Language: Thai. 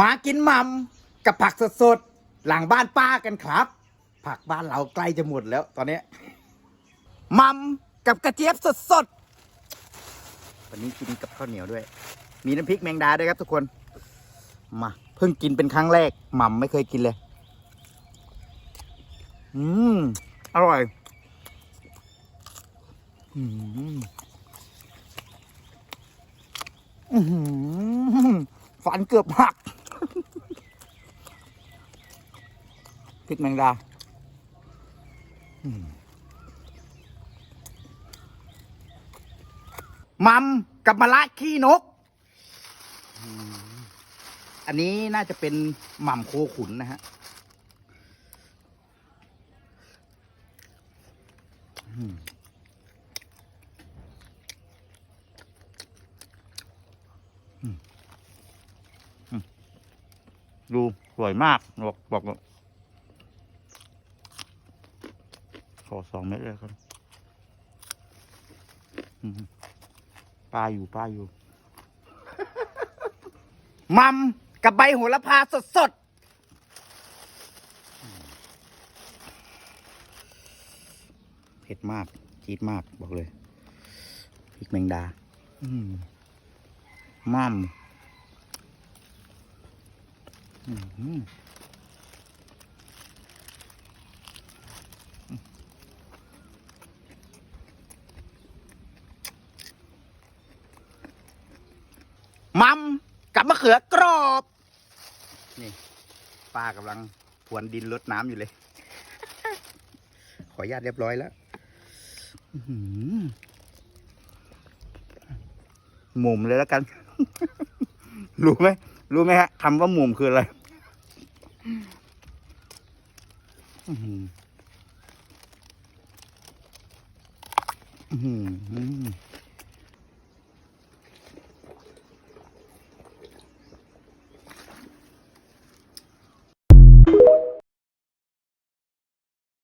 มากินมัมกับผักสดๆ หลังบ้านป้ากันครับ ผักบ้านเราใกล้จะหมดแล้วตอนนี้มัมกับกระเจี๊ยบสดๆ วันนี้กินกับข้าวเหนียวด้วย มีน้ำพริกแมงดาด้วยครับทุกคน มา เพิ่งกินเป็นครั้งแรกม่ำไม่เคยกินเลย อืม อร่อย อืมฟันเกือบหัก พริก แมงดาม,มัมกับมะระขี้นก อันนี้น่าจะเป็นหม่ำโคขุนนะฮะอืมอืมอืมดู สวยมากบอกบอกเลยขอ สองเม็ดเลยครับอืมปลาอยู่ปลาอยู่ มัมกับใบโหระพาสดสดๆเผ็ดมาก จี๊ดมากบอกเลยพริกแมงดาอืมมั มอืมมัมกับมะเขือกรอบ นี่ป้ากำลังพรวนดินรดน้ำอยู่เลย ขออนุญาตเรียบร้อยแล้วอื้อหือหมุมเลยแล้วกัน รู้ไหมรู้ไหมฮะคำว่าหมุมคืออะไรอื้อหืออื้อหือ